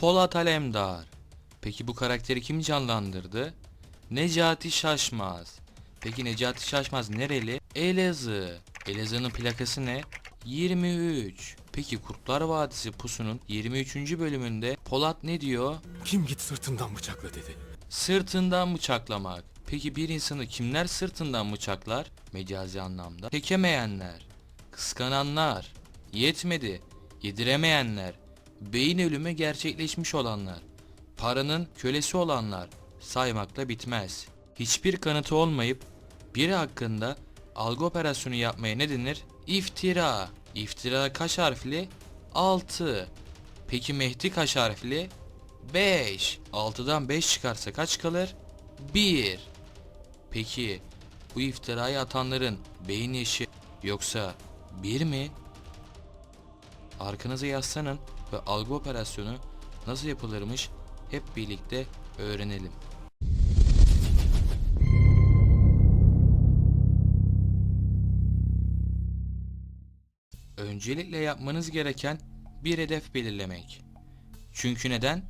Polat Alemdar. Peki bu karakteri kim canlandırdı? Necati Şaşmaz. Peki Necati Şaşmaz nereli? Elazığ. Elazığ'ın plakası ne? 23. Peki Kurtlar Vadisi Pusu'nun 23. bölümünde Polat ne diyor? Kim git sırtından bıçakla dedi. Sırtından bıçaklamak. Peki bir insanı kimler sırtından bıçaklar? Mecazi anlamda. Çekemeyenler, kıskananlar, yetmedi, yediremeyenler, beyin ölümü gerçekleşmiş olanlar, paranın kölesi olanlar saymakla bitmez. Hiçbir kanıtı olmayıp biri hakkında algı operasyonu yapmaya ne denir? İftira. İftira kaç harfli? 6. Peki Mehdi kaç harfli? 5. 6'dan 5 çıkarsa kaç kalır? 1. Peki bu iftirayı atanların beyin yaşı yoksa 1 mi? Arkanıza yaslanın ve algı operasyonu nasıl yapılırmış hep birlikte öğrenelim. Öncelikle yapmanız gereken bir hedef belirlemek. Çünkü neden?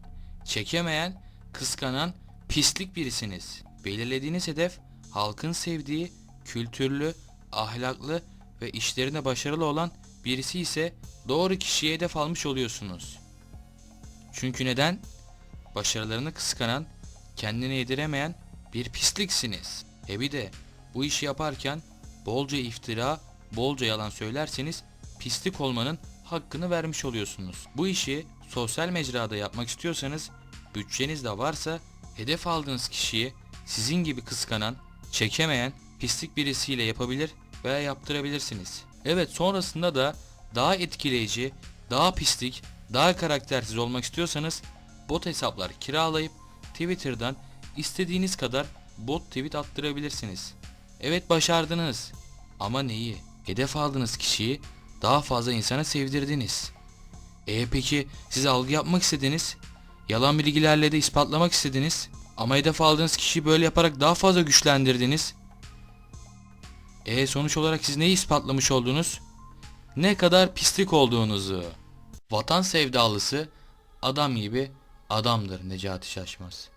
Çekemeyen, kıskanan, pislik birisiniz. Belirlediğiniz hedef halkın sevdiği, kültürlü, ahlaklı ve işlerinde başarılı olan birisi ise doğru kişiye hedef almış oluyorsunuz. Çünkü neden? Başarılarını kıskanan, kendini yediremeyen bir pisliksiniz. E bir de bu işi yaparken bolca iftira, bolca yalan söylerseniz pislik olmanın hakkını vermiş oluyorsunuz. Bu işi sosyal mecrada yapmak istiyorsanız bütçeniz de varsa hedef aldığınız kişiyi sizin gibi kıskanan, çekemeyen pislik birisiyle yapabilir veya yaptırabilirsiniz. Evet sonrasında da daha etkileyici, daha pislik, daha karaktersiz olmak istiyorsanız bot hesaplar kiralayıp Twitter'dan istediğiniz kadar bot tweet attırabilirsiniz. Evet başardınız. Ama neyi? Hedef aldığınız kişiyi daha fazla insana sevdirdiniz. E peki siz algı yapmak istediniz. Yalan bilgilerle de ispatlamak istediniz. Ama hedef aldığınız kişiyi böyle yaparak daha fazla güçlendirdiniz. E sonuç olarak siz neyi ispatlamış oldunuz? Ne kadar pislik olduğunuzu. Vatan sevdalısı adam gibi adamdır Necati Şaşmaz.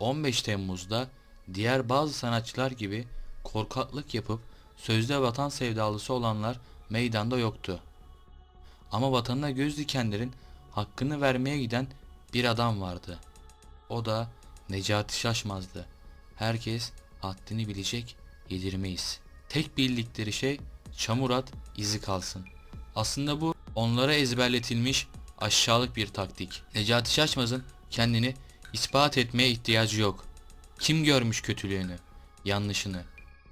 15 Temmuz'da diğer bazı sanatçılar gibi korkaklık yapıp sözde vatan sevdalısı olanlar meydanda yoktu. Ama vatanına göz dikenlerin hakkını vermeye giden bir adam vardı. O da Necati Şaşmaz'dı. Herkes haddini bilecek, yedirmeyiz. Tek bildikleri şey çamur at, izi kalsın. Aslında bu onlara ezberletilmiş aşağılık bir taktik. Necati Şaşmaz'ın kendini ispat etmeye ihtiyacı yok. Kim görmüş kötülüğünü, yanlışını?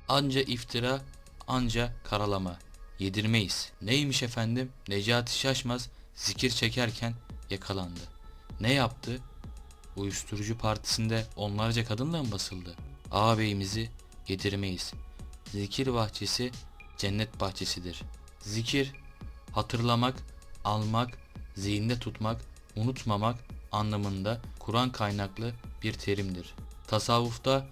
Anca iftira, anca karalama. Yedirmeyiz. Neymiş efendim? Necati Şaşmaz zikir çekerken yakalandı. Ne yaptı? Uyuşturucu partisinde onlarca kadınla mı basıldı? Ağabeyimizi yedirmeyiz. Zikir bahçesi cennet bahçesidir. Zikir, hatırlamak, almak, zihinde tutmak, unutmamak anlamında Kur'an kaynaklı bir terimdir. Tasavvufta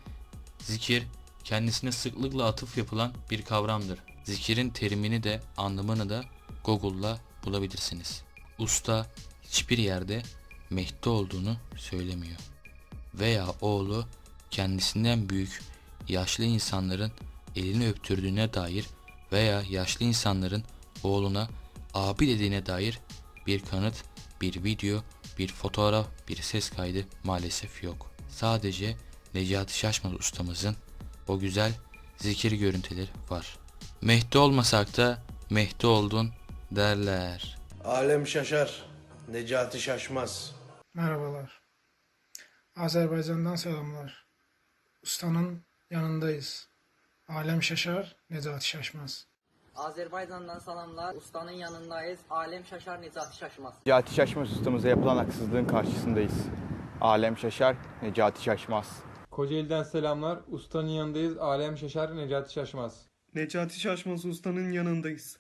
zikir kendisine sıklıkla atıf yapılan bir kavramdır. Zikirin terimini de anlamını da Google'la bulabilirsiniz. Usta hiçbir yerde Mehdi olduğunu söylemiyor. Veya oğlu kendisinden büyük yaşlı insanların elini öptürdüğüne dair veya yaşlı insanların oğluna abi dediğine dair bir kanıt, bir video, bir fotoğraf, bir ses kaydı maalesef yok. Sadece Necati Şaşmaz ustamızın o güzel zikir görüntüleri var. Mehdi olmasak da Mehdi oldun derler. Alem şaşar, Necati şaşmaz. Merhabalar. Azerbaycan'dan selamlar. Ustanın yanındayız. Alem şaşar, Necati şaşmaz. Azerbaycan'dan salamlar. Ustanın yanındayız. Alem şaşar, Necati şaşmaz. Necati Şaşmaz ustamıza yapılan haksızlığın karşısındayız. Alem şaşar, Necati şaşmaz. Kocaeli'den selamlar. Ustanın yanındayız. Alem şaşar, Necati şaşmaz. Necati Şaşmaz Usta'nın yanındayız.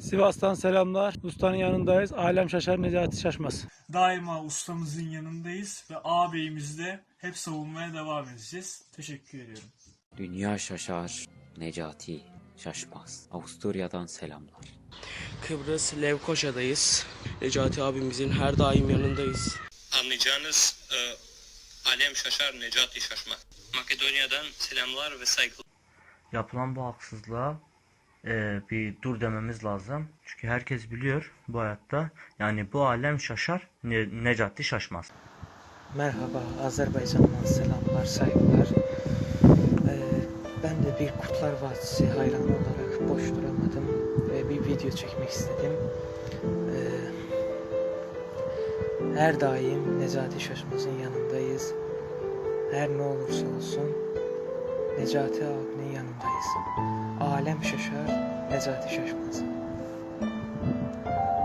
Sivas'tan selamlar. Ustanın yanındayız. Alem şaşar, Necati şaşmaz. Daima ustamızın yanındayız ve ağabeyimizle hep savunmaya devam edeceğiz. Teşekkür ediyorum. Dünya şaşar, Necati şaşmaz. Avusturya'dan selamlar. Kıbrıs Levkoşa'dayız. Necati abimizin her daim yanındayız. Anlayacağınız e, Alem Şaşar Necati Şaşmaz. Makedonya'dan selamlar ve saygılar. Yapılan bu haksızlığa e, bir dur dememiz lazım. Çünkü herkes biliyor bu hayatta. Yani bu alem şaşar, ne, Necati şaşmaz. Merhaba, Azerbaycan'dan selamlar, saygılar. Bir Kurtlar Vadisi hayranı olarak boş duramadım ve bir video çekmek istedim. Ee, her daim Necati Şaşmaz'ın yanındayız. Her ne olursa olsun Necati abinin yanındayız. Alem şaşar, Necati şaşmaz.